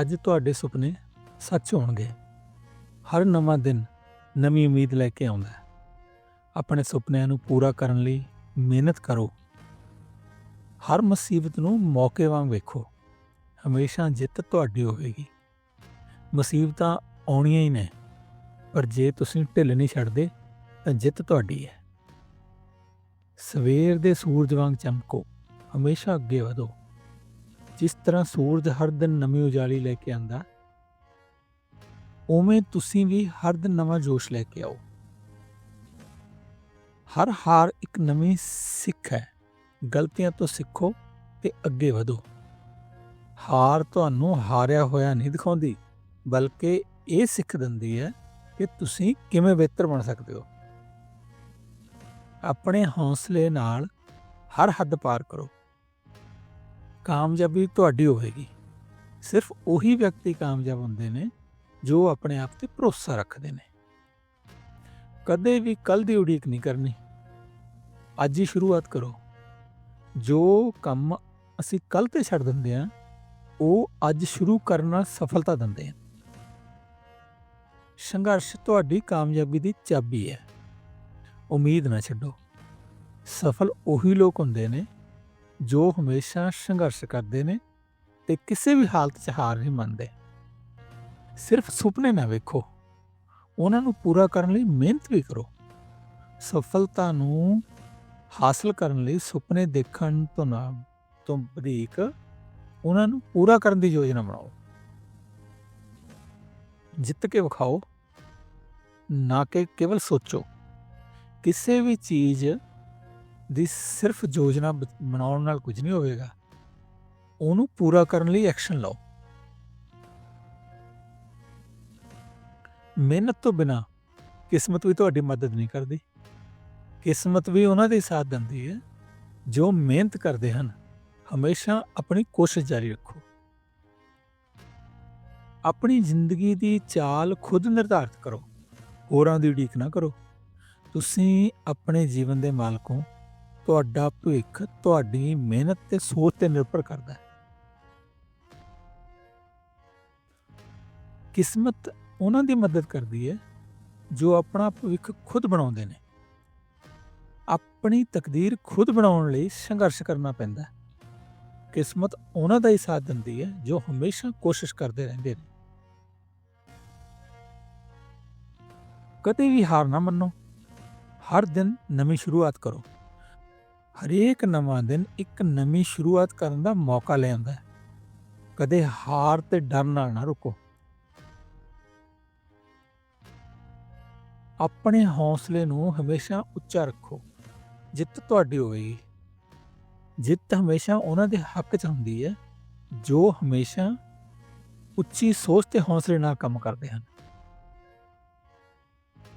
ਅੱਜ ਤੁਹਾਡੇ ਸੁਪਨੇ ਸੱਚ ਹੋਣਗੇ। ਹਰ ਨਵਾਂ ਦਿਨ ਨਵੀਂ ਉਮੀਦ ਲੈ ਕੇ ਆਉਂਦਾ ਹੈ। ਆਪਣੇ ਸੁਪਨਿਆਂ ਨੂੰ ਪੂਰਾ ਕਰਨ ਲਈ ਮਿਹਨਤ ਕਰੋ। ਹਰ ਮੁਸੀਬਤ ਨੂੰ ਮੌਕੇ ਵਾਂਗ ਵੇਖੋ। ਹਮੇਸ਼ਾ ਜਿੱਤ ਤੁਹਾਡੀ ਹੋਵੇਗੀ। ਮੁਸੀਬਤਾਂ ਆਉਣੀਆਂ ਹੀ ਨੇ, ਪਰ ਜੇ ਤੁਸੀਂ ਢਿੱਲ ਨਹੀਂ ਛੱਡਦੇ, ਤਾਂ ਜਿੱਤ ਤੁਹਾਡੀ ਹੈ। ਸਵੇਰ ਦੇ ਸੂਰਜ ਵਾਂਗ ਚਮਕੋ। ਹਮੇਸ਼ਾ ਅੱਗੇ ਵਧੋ। ਜਿਸ ਤਰ੍ਹਾਂ ਸੂਰਜ ਹਰ ਦਿਨ ਨਵੀਂ ਉਜਾਲੀ ਲੈ ਕੇ ਆਂਦਾ, ਉਵੇਂ ਤੁਸੀਂ ਵੀ ਹਰ ਦਿਨ ਨਵਾਂ ਜੋਸ਼ ਲੈ ਕੇ ਆਓ। ਹਰ ਹਾਰ ਇੱਕ ਨਵੀਂ ਸਿੱਖ ਹੈ। ਗਲਤੀਆਂ ਤੋਂ ਸਿੱਖੋ ਤੇ ਅੱਗੇ ਵਧੋ। ਹਾਰ ਤੁਹਾਨੂੰ ਹਾਰਿਆ ਹੋਇਆ ਨਹੀਂ ਦਿਖਾਉਂਦੀ, ਬਲਕਿ ਇਹ ਸਿੱਖ ਦਿੰਦੀ ਹੈ ਕਿ ਤੁਸੀਂ ਕਿਵੇਂ ਬਿਹਤਰ ਬਣ ਸਕਦੇ ਹੋ। ਆਪਣੇ ਹੌਸਲੇ ਨਾਲ ਹਰ ਹੱਦ ਪਾਰ ਕਰੋ। ਕਾਮਯਾਬੀ ਤੁਹਾਡੀ ਹੋਵੇਗੀ। ਸਿਰਫ ਉਹੀ ਵਿਅਕਤੀ ਕਾਮਯਾਬ ਹੁੰਦੇ ਨੇ ਜੋ ਆਪਣੇ ਆਪ ਤੇ ਭਰੋਸਾ ਰੱਖਦੇ ਨੇ। ਕਦੇ ਵੀ ਕੱਲ ਦੀ ਉਡੀਕ ਨਹੀਂ ਕਰਨੀ। ਅੱਜ ਹੀ ਸ਼ੁਰੂਆਤ ਕਰੋ। ਜੋ ਕੰਮ ਅਸੀਂ ਕੱਲ ਤੇ ਛੱਡ ਦਿੰਦੇ ਆ ਉਹ ਅੱਜ ਸ਼ੁਰੂ ਕਰਨਾ ਸਫਲਤਾ ਦਿੰਦੇ ਆ ਸੰਘਰਸ਼ ਤੁਹਾਡੀ ਕਾਮਯਾਬੀ ਦੀ ਚਾਬੀ ਹੈ। ਉਮੀਦ ਨਾ ਛੱਡੋ। ਸਫਲ ਉਹੀ ਲੋਕ ਹੁੰਦੇ ਨੇ ਜੋ ਹਮੇਸ਼ਾ ਸੰਘਰਸ਼ ਕਰਦੇ ਨੇ ਤੇ ਕਿਸੇ ਵੀ ਹਾਲਤ 'ਚ ਹਾਰ ਨਹੀਂ ਮੰਨਦੇ। ਸਿਰਫ ਸੁਪਨੇ ਨਾ ਵੇਖੋ। ਉਹਨਾਂ ਨੂੰ ਪੂਰਾ ਕਰਨ ਲਈ ਮਿਹਨਤ ਵੀ ਕਰੋ। ਸਫਲਤਾ ਨੂੰ ਹਾਸਲ ਕਰਨ ਲਈ ਸੁਪਨੇ ਦੇਖਣ ਤੋਂ ਨਾ, ਤੋਂ ਵਧੇਕ ਉਹਨਾਂ ਨੂੰ ਪੂਰਾ ਕਰਨ ਦੀ ਯੋਜਨਾ ਬਣਾਓ। ਜਿੱਤ ਕੇ ਵਿਖਾਓ, ਨਾ ਕਿ ਕੇਵਲ ਸੋਚੋ। ਕਿਸੇ ਵੀ ਚੀਜ਼ ਦੀ ਸਿਰਫ ਯੋਜਨਾ ਬ- ਬਣਾਉਣ ਨਾਲ ਕੁਝ ਨਹੀਂ ਹੋਵੇਗਾ। ਉਹਨੂੰ ਪੂਰਾ ਕਰਨ ਲਈ ਐਕਸ਼ਨ ਲਓ। ਮਿਹਨਤ ਤੋਂ ਬਿਨਾ ਕਿਸਮਤ ਵੀ ਤੁਹਾਡੀ ਮਦਦ ਨਹੀਂ ਕਰਦੀ। ਕਿਸਮਤ ਵੀ ਉਹਨਾਂ ਦੇ ਸਾਥ ਦਿੰਦੀ ਹੈ, ਜੋ ਮਿਹਨਤ ਕਰਦੇ ਹਨ। ਹਮੇਸ਼ਾ ਆਪਣੀ ਕੋਸ਼ਿਸ਼ ਜਾਰੀ ਰੱਖੋ। ਆਪਣੀ ਜ਼ਿੰਦਗੀ ਦੀ ਚਾਲ ਖੁਦ ਨਿਰਧਾਰਤ ਕਰੋ। ਹੋਰਾਂ ਦੀ ਉਡੀਕ ਨਾ ਕਰੋ। ਤੁਸੀਂ ਆਪਣੇ ਜੀਵਨ ਦੇ ਮਾਲਕ ਹੋ। ਤੁਹਾਡਾ ਭਵਿੱਖ ਤੁਹਾਡੀ ਮਿਹਨਤ ਤੇ ਸੋਚ ਤੇ ਨਿਰਭਰ ਕਰਦਾ ਹੈ। ਕਿਸਮਤ ਉਹਨਾਂ ਦੀ ਮਦਦ ਕਰਦੀ ਹੈ ਜੋ ਆਪਣਾ ਭਵਿੱਖ ਖੁਦ ਬਣਾਉਂਦੇ ਨੇ। ਆਪਣੀ ਤਕਦੀਰ ਖੁਦ ਬਣਾਉਣ ਲਈ ਸੰਘਰਸ਼ ਕਰਨਾ ਪੈਂਦਾ ਹੈ। ਕਿਸਮਤ ਉਹਨਾਂ ਦਾ ਹੀ ਸਾਥ ਦਿੰਦੀ ਹੈ ਜੋ ਹਮੇਸ਼ਾ ਕੋਸ਼ਿਸ਼ ਕਰਦੇ ਰਹਿੰਦੇ ਨੇ। ਕਦੇ ਵੀ ਹਾਰ ਨਾ ਮੰਨੋ। ਹਰ ਦਿਨ ਨਵੀਂ ਸ਼ੁਰੂਆਤ ਕਰੋ। ਹਰੇਕ ਨਵਾਂ ਦਿਨ ਇੱਕ ਨਵੀਂ ਸ਼ੁਰੂਆਤ ਕਰਨ ਦਾ ਮੌਕਾ ਲੈ ਆਉਂਦਾ ਹੈ। ਕਦੇ ਹਾਰ ਤੇ ਡਰ ਨਾਲ ਨਾ ਰੁਕੋ। ਆਪਣੇ ਹੌਸਲੇ ਨੂੰ ਹਮੇਸ਼ਾ ਉੱਚਾ ਰੱਖੋ। ਜਿੱਤ ਤੁਹਾਡੀ ਹੋਵੇਗੀ। ਜਿੱਤ ਹਮੇਸ਼ਾ ਉਹਨਾਂ ਦੇ ਹੱਕ 'ਚ ਹੁੰਦੀ ਹੈ, ਜੋ ਹਮੇਸ਼ਾ ਉੱਚੀ ਸੋਚ ਤੇ ਹੌਸਲੇ ਨਾਲ ਕੰਮ ਕਰਦੇ ਹਨ।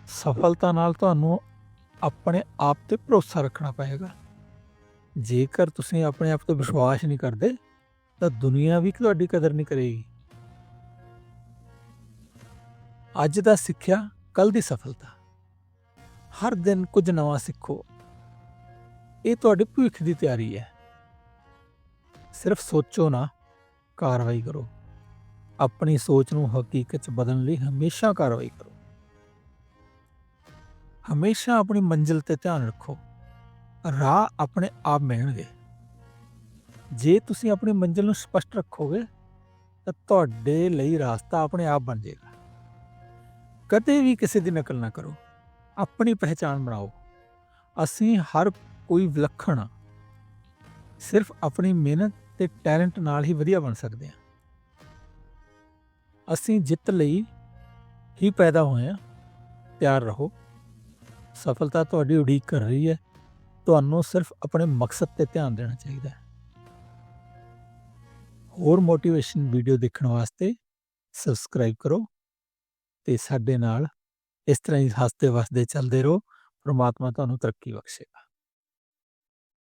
ਸਫਲਤਾ ਨਾਲ ਤੁਹਾਨੂੰ ਆਪਣੇ ਆਪ ਤੇ ਭਰੋਸਾ ਰੱਖਣਾ ਪਏਗਾ। ਜੇਕਰ ਤੁਸੀਂ ਆਪਣੇ ਆਪ ਤੇ ਵਿਸ਼ਵਾਸ ਨਹੀਂ ਕਰਦੇ, ਤਾਂ ਦੁਨੀਆ ਵੀ ਤੁਹਾਡੀ ਕਦਰ ਨਹੀਂ ਕਰੇਗੀ। ਅੱਜ ਦਾ ਸਿੱਖਿਆ ਕੱਲ ਦੀ ਸਫਲਤਾ। ਹਰ ਦਿਨ ਕੁਝ ਨਵਾਂ ਸਿੱਖੋ। ਇਹ ਤੁਹਾਡੇ ਭਵਿੱਖ ਦੀ ਤਿਆਰੀ ਹੈ। ਸਿਰਫ ਸੋਚੋ ਨਾ, ਕਾਰਵਾਈ ਕਰੋ। ਆਪਣੀ ਸੋਚ ਨੂੰ ਹਕੀਕਤ 'ਚ ਬਦਲਣ ਲਈ ਹਮੇਸ਼ਾ ਕਾਰਵਾਈ ਕਰੋ। ਹਮੇਸ਼ਾ ਆਪਣੀ ਮੰਜ਼ਿਲ ਤੇ ਧਿਆਨ ਰੱਖੋ। ਰਾਹ ਆਪਣੇ ਆਪ ਮਿਲਣਗੇ। ਜੇ ਤੁਸੀਂ ਆਪਣੀ ਮੰਜ਼ਿਲ ਨੂੰ ਸਪਸ਼ਟ ਰੱਖੋਗੇ, ਤਾਂ ਤੁਹਾਡੇ ਲਈ ਰਸਤਾ ਆਪਣੇ ਆਪ ਬਣ ਜਾਏਗਾ। ਕਦੇ ਵੀ ਕਿਸੇ ਦੀ ਨਕਲ ਨਾ ਕਰੋ। ਆਪਣੀ ਪਹਿਚਾਣ ਬਣਾਓ। ਅਸੀਂ ਹਰ ਕੋਈ ਵਿਲੱਖਣ ਹਾਂ। ਸਿਰਫ ਆਪਣੀ ਮਿਹਨਤ ਤੇ ਟੈਲੈਂਟ ਨਾਲ ਹੀ ਵਧੀਆ ਬਣ ਸਕਦੇ ਹਾਂ। ਅਸੀਂ ਜਿੱਤ ਲਈ ਹੀ ਪੈਦਾ ਹੋਏ ਹਾਂ। ਤਿਆਰ ਰਹੋ। ਸਫਲਤਾ ਤੁਹਾਡੀ ਉਡੀਕ ਕਰ ਰਹੀ ਹੈ। ਤੁਹਾਨੂੰ ਸਿਰਫ ਆਪਣੇ ਮਕਸਦ ਤੇ ਧਿਆਨ ਦੇਣਾ ਚਾਹੀਦਾ ਹੈ। ਹੋਰ ਮੋਟੀਵੇਸ਼ਨ ਵੀਡੀਓ ਦੇਖਣ ਵਾਸਤੇ ਸਬਸਕ੍ਰਾਈਬ ਕਰੋ ਤੇ ਸਾਡੇ ਨਾਲ ਇਸ ਤਰ੍ਹਾਂ ਹੀ ਹੱਸਦੇ ਵਸਦੇ ਚੱਲਦੇ ਰਹੋ। ਪ੍ਰਮਾਤਮਾ ਤੁਹਾਨੂੰ ਤਰੱਕੀ ਬਖਸ਼ੇਗਾ